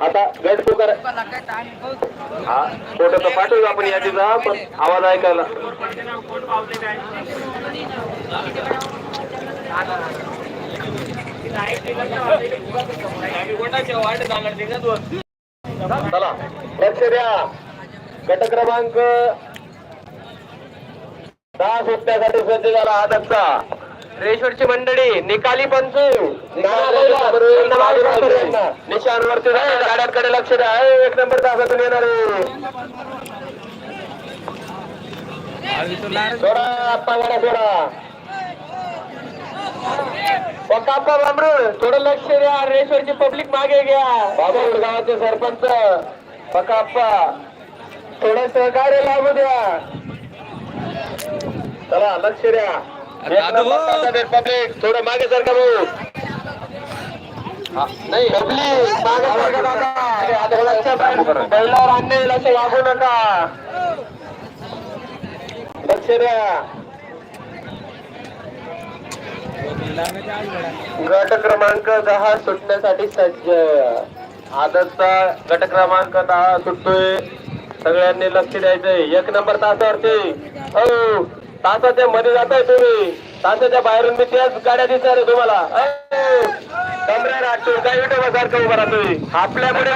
आता गट पुकार हा फोटो तर पाठवू आपण यादीचा पण आवाज ऐकायला. चला लक्ष द्या. गट क्रमांक दहा सुटण्यासाठी सज्ज झाला आदतचा रेश्वरची मंडळी निकाली पंचू. निशांवरती गाड्यांकडे लक्ष द्या एक नंबर तासातून येणार. आहे सोडा आप्पा गाड्या सोडा. पक्काप्पा बांबरू थोडं लक्ष द्या रेश्वरची पब्लिक मागे घ्या बाबूड गावाचे सरपंच पक्काप्पा थोडं सहकार्य लागू द्या। चला लक्ष द्या पब्लिक थोडं मागे सरका भाऊ हा, नाही। पब्लिक मागे सरका आता लक्ष बैलावर आणणे लक्ष लागू नका लक्ष द्या गट क्रमांक दहा सुटण्यासाठी सज्ज. आदतचा गट क्रमांक दहा सुटतोय. सगळ्यांनी लक्ष द्यायचंय. एक नंबर तासावरती. हो तासाच्या मध्ये जाताय तुम्ही. तासाच्या बाहेरून मी त्याच गाड्या दिसणार आहे तुम्हाला. हो. कमरे काय सारखं उभा राहतोय आपल्यामुळे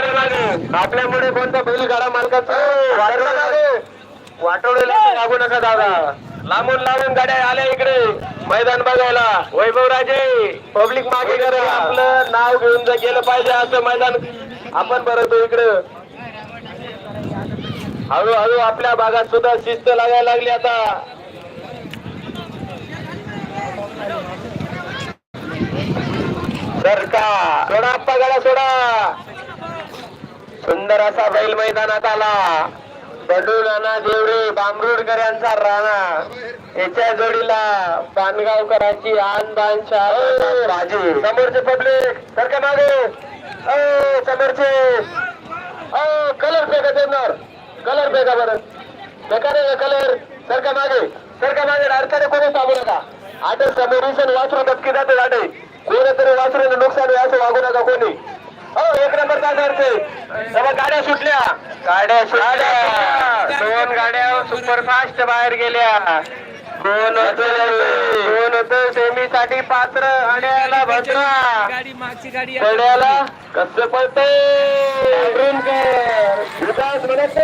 आपल्यामुळे कोणता बैल गाडा मालकाचा? हो, वाटवलेला लागू नका दादा. लांबून लांबून गाड्या आल्या इकडे. मैदान बघायला. वैभव राजे पब्लिक मागे करा. आपलं नाव घेऊन जर गेलं पाहिजे असं मैदान आपण भरतो इकडं. हळूहळू आपल्या भागात सुद्धा शिस्त लागायला लागली आता. तर का सोडा आप्पा सोडा. सुंदर असा बैल मैदानात आला. बडू नाना देवरे बांबरुडकर यांचा राणा. याच्या जोडीला पानगावकरांची आन बान राजू. समोरचे पब्लिक सारखं मागे? अ समोरचे. अ कलर फेका देणार कलर फेका बरं. फेका रे कलर सरका मागे? सरका मागे? अडचणी कोणी सांगू नका. आता समोरून वासरू दबकी जाते गाडे कोणीतरी वासरूने नुकसान असं वागू नका कोणी. हो एक नंबर तासावरचे तेव्हा गाड्या सुटल्या. गाड्या सुटल्या. दोन गाड्या सुपरफास्ट बाहेर गेल्या. कोण होत कोण होत सेमी साठी पात्र आणि भद्रा. गाडी मागची गाडी पड्याला कसं पळतंय? विकास म्हणत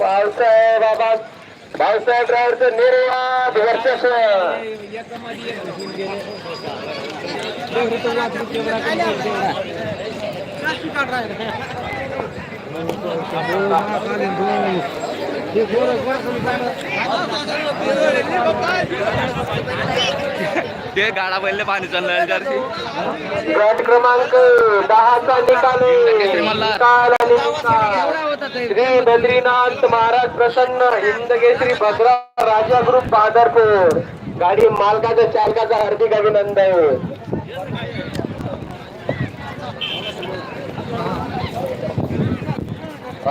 पावसाहेब बाबा भाऊसाहेब ड्रायव्हरचं निर्वाद वर्चस्व. एकामध्ये एक ते गाडा पहिले पाणी चाललं जर्सी गट क्रमांक दहाचा निकाल आणि. श्री बद्रीनाथ महाराज प्रसन्न हिंदकेसरी भद्रा राजा ग्रुप बादरपूर गाडी मालकाचा चालकाचा हार्दिक अभिनंदन.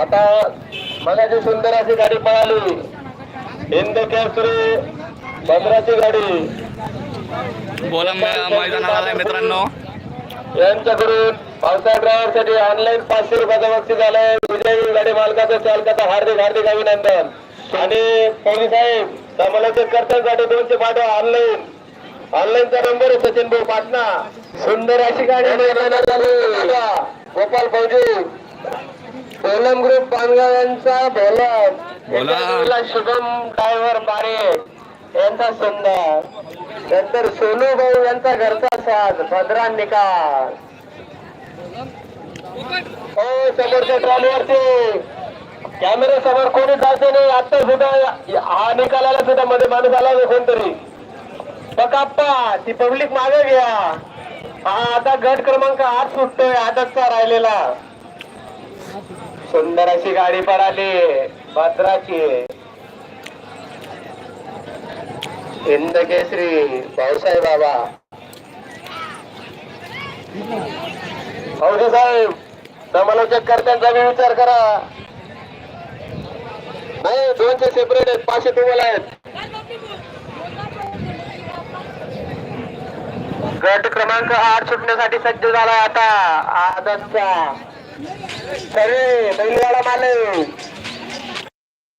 आता मगाची सुंदर अशी गाडी पळाली. हिंदकेसरी भद्राची गाडी. बोला मैदानाला आलाय मित्रांनो. यांच्याकडून पावसाळ्या ड्रायव्हरसाठी ऑनलाईन पाचशे रुपयाचा बक्षीस झालाय विजयी गाडी मालकाचा चालकाचा हार्दिक हार्दिक अभिनंदन. आणि पोलीस साहेब समालोचक करतासाठी दोनशे पाठवा ऑनलाईन ऑनलाईनचा नंबर आहे सचिन भाऊ पाटणा. सुंदर अशी गाडी गोपाल फौजी. कोलम ग्रुप पानगाव यांचा. याच्या शुभम ड्रायव्हर बारे. यांचा सुंदर. नंतर सोनू भाऊ यांचा घरचा साज भद्रा निकाल. हो समोरच्या ट्रॉलीवरती. कॅमेरा समोर कोणी जायचं नाही आता सुद्धा हा निकालाला सुद्धा मध्ये माणूस आला होता कोणतरी. बकाप्पा ती पब्लिक मागे घ्या. हा आता गट क्रमांक आठ सुटतोय आठचा राहिलेला. सुंदर अशी गाडी पळाली भद्राची. हिंद केसरी भाऊसाहेब बाबा. भाऊसाहेब समालोचक कर्त्यांचा बी विचार करा. नाही दोनशे सेपरेट आहेत पाचशे तुम्हाला आहेत. गट क्रमांक आठ सुटण्यासाठी सज्ज झाला आता आदतचा. सगळे बैलगाडा माले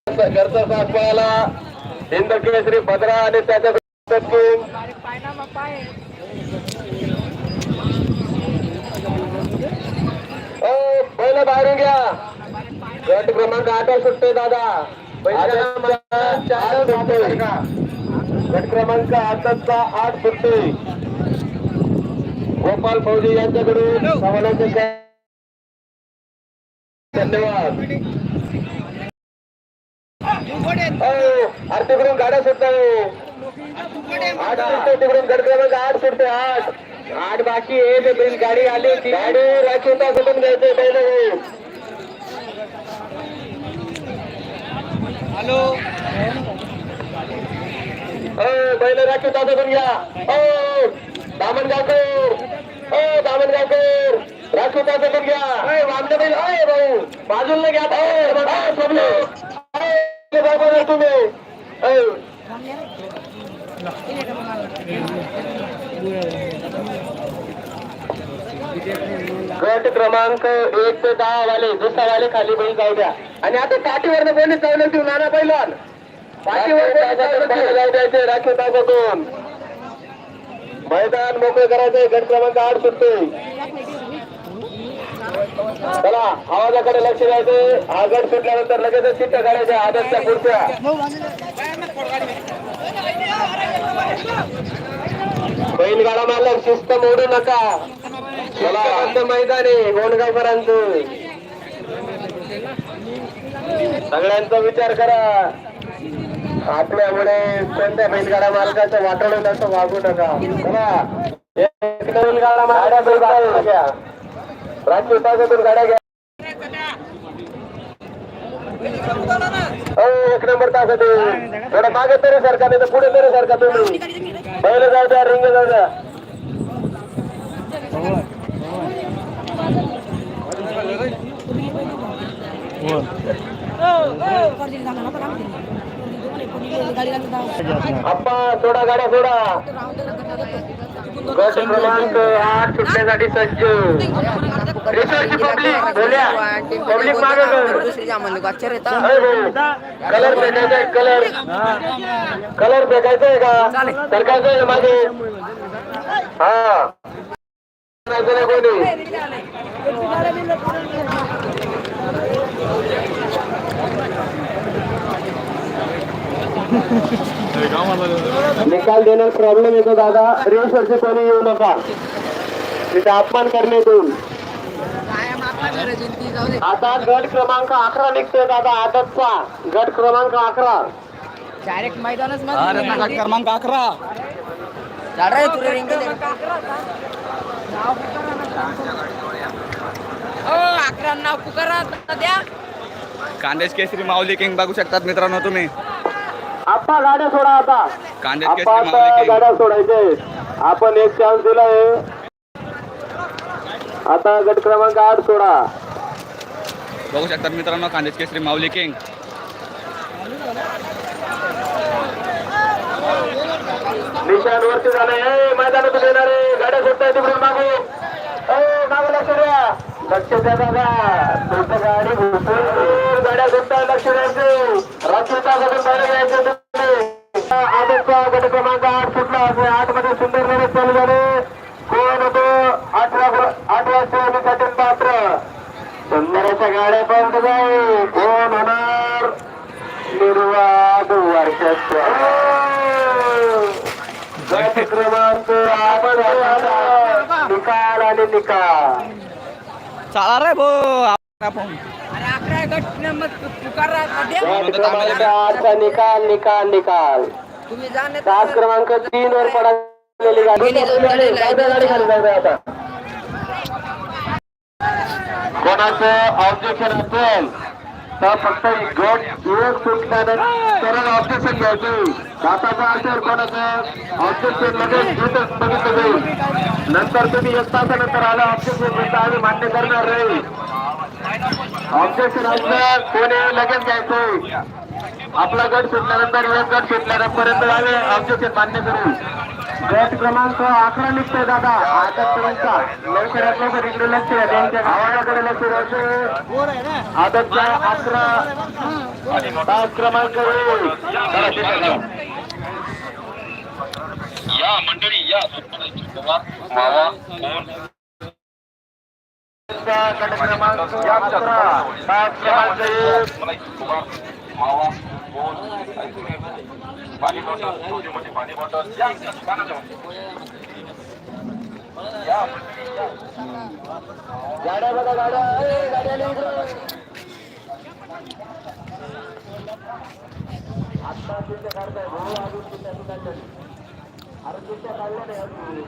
घरचा साथ पळाला हिंद केसरी भद्रा आणि त्याच्या बैल बाहेरून घ्या. गट क्रमांक आठ सुटतोय दादा. गट क्रमांक आठचा आठ सुटतोय. गोपाल फौजी यांच्याकडून धन्यवाद. अरे तिकडून गाड्या सुटताय आठ सुटते तिकडून गट क्रमांक आठ सुटते आठ. आठ बाकी आहे ते बैल गाडी आली ती गाडी राखीवता कुठून घ्यायचं पहिलं. हॅलो. हो बैल राखीवता कुठून घ्या. हो दामणगावकर हो दामणगावकर राखीवता कुठून घ्या. वामने बैल अय भाऊ. बाजूला घ्या. भाऊ गट क्रमांक एक ते दहा वाले दुसरा वाले खाली बैल जाऊ द्या. आणि आता पाठीवर कोणी चावलं तू नाना पहिलवान पाठीवर जाऊ द्यायचे राखीव ताकदून मैदान मोकळे करायचंय गट क्रमांक आठ सुटतोय. चला आवाजाकडे लक्ष द्यायचं. हा गट सुटल्यानंतर लगेच चित्त काढायच्या आदतच्या पुढच्या. बैलगाडा मालक शिस्त मोडू नका. चला. अंत मैदान आहे गोंडगावकरांचं सगळ्यांचा विचार करा. आपल्यामुळे कोणत्या बैलगाडा मालकाचं वाटवलं असं वागू नका. चला. एक बैलगाडा मालका राज्य विभागातून गाड्या घ्या. हो, एक नंबर ताकद थोडं मागे तरी सारखा नाही तर पुढे तरी सारखा तुम्ही. बैल जाऊ द्या रिंग जाऊ द्या. आप्पा सोडा गाड्या सोडा. गट क्रमांक आठ सुटण्यासाठी सज्ज कलर फेकायचा आहे कलर कलर फेकायचा आहे का? आहे मागे. हा. निकाल देण्यात प्रॉब्लेम येतो दादा. रिसर्च कोणी येऊ नका. तिथे अपमान करणे येऊन आता गट क्रमांक अकरा निघतोय दादा आदतचा. गट क्रमांक अकरा. डायरेक्ट मैदानच गट क्रमांक अकरा. अकरा नाव पुकारा द्या कांदेश केसरी माऊली किंग बघू शकतात मित्रांनो तुम्ही. आप्पा गाड्या सोडा आता. कांदेश आप्पा केसरी आता माऊली किंग. गाड्या सोडायचे. आपण एक चान्स दिलाय. आता गट क्रमांक आठ सोडा. बघू शकतात मित्रांनो कांदेश केसरी माऊली किंग. निशाण वरती झालंय. ए, मैदानातून येणारे गाड्या सुटताय तिकडून मागे. मागे लक्ष द्या. लक्ष द्या दादा तुमचं गाडी घुसून गाड्या सुटताय लक्ष द्यायचे रात्री तासातून गाड्या घ्यायचे. आदतचा गट क्रमांक आठ सुटला. आहे. आठमध्ये सुंदर लढत चालू झाले कोण होतो अठरा अठरा साठी पात्र गाड्या पण जाईल कोण होणार निर्वाद वर्षाच्या गट क्रमांक निकाल आणि निकाल चला रे भो आपण आठचा निकाल निकाल निकाल तुम्ही क्रमांक तीन वर पडलेली गाडी जाऊ द्या गाडी खाली जाऊ द्या आता कोणाचं ऑब्जेक्शन असेल तर फक्त गट एक सुटल्यानंतर ऑब्जेक्शन घ्यायचं. दाताचा असेल कोणाचं? ऑब्जेक्शन लगेच घेतच बघितलं जाईल. नंतर तुम्ही एक तासानंतर आलं ऑब्जेक्शन घेता आम्ही मान्य करणार नाही. ऑब्जेक्शन असलं कोणी लगेच घ्यायचं. आपला गट सुटल्यानंतर एक गट सुटल्यापर्यंत आम्ही ऑब्जेक्शन मान्य करू. गट क्रमांक अकरा निघतोय दादा. आदतचा लवकरात लवकर इकडे लक्ष द्या. त्यांच्या गावाकडे लक्ष द्यायचं आदतच्या अकरा. तास क्रमांक. या मंडळी या. मावा गट क्रमांक अकरा. तास क्रमांक मावा. पाणी बॉटलमध्ये पाणी बॉटल. या गाड्या बघा गाड्या आत्ता काढताय भाऊ अजून तिथे अरे काढल्या नाही